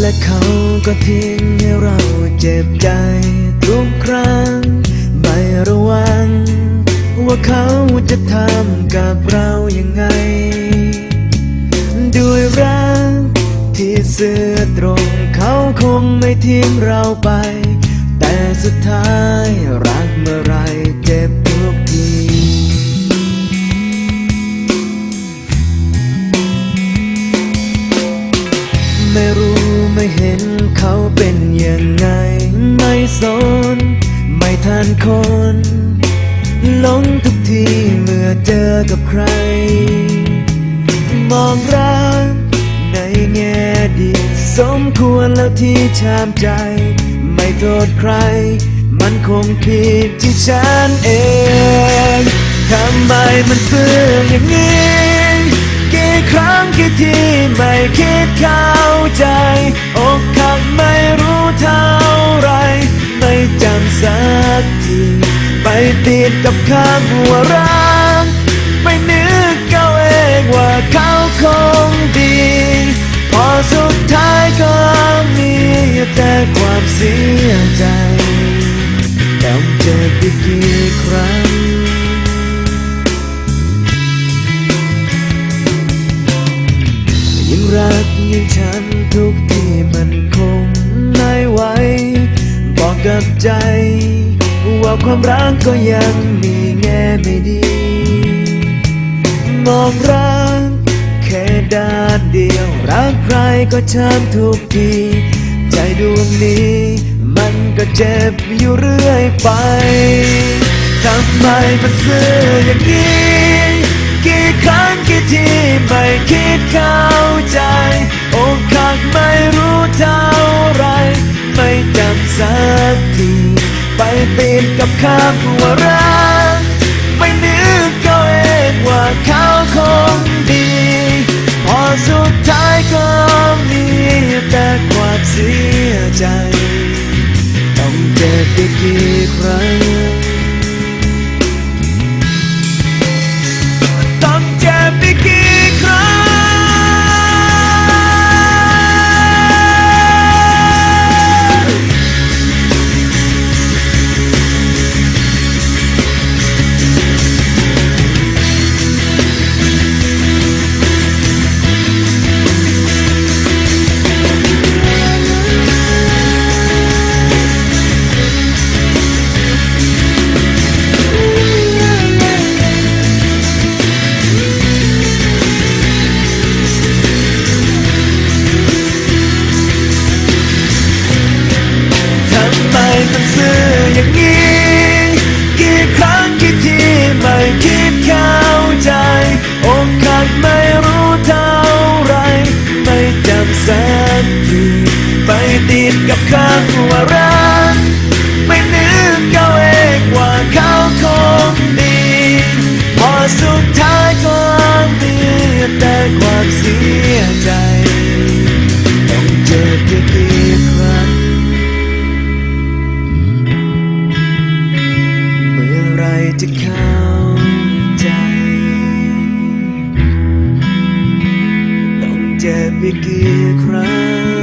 และเขาก็ทิ้งให้เราเจ็บใจ ทุกครั้งไม่ระวัง ว่าเขาจะทำกับเรายังไง ด้วยรักที่เสื่อตรงเขาคงไม่ทิ้งเราไป แต่สุดท้ายรักเมื่อไรเจ็บทุกทีไม่รู้ ไม่เห็นเขาเป็นยังไง ไม่สน ไม่ทันคนหลงทุกทีเมื่อเจอกับใคร มองรักในแง่ดี สมควรแล้วที่ชามใจ ไม่โทษใคร มันคงผิดที่ฉันเองทำไมมันซื่ออย่างนี้ กี่ครั้งกี่ทีไม่คิดเขาักทีไปติดกับคำว่ารักไปนึกเอาเองว่าเขาคงดี พอสุดท้ายก็มีแต่ความเสียใจต้องเจ็บอีกกี่ครั้งยิ่งรักยิ่งช้ำทุกที่มันคงไม่ไหวบอกกับใจ ว่าความรักก็ยังมีแง่ไม่ดี มองรักแค่ด้านเดียว รักใครก็ช้ำทุกที ใจดวงนี้มันก็เจ็บอยู่เรื่อยไป ทำไมมันซื่ออย่างนี้ กี่ครั้งกี่ทีไม่คิดเข้าใจอกหักไม่รู้เท่าไร ไม่จำสักที ไปติดกับคำว่ารัก let me crying.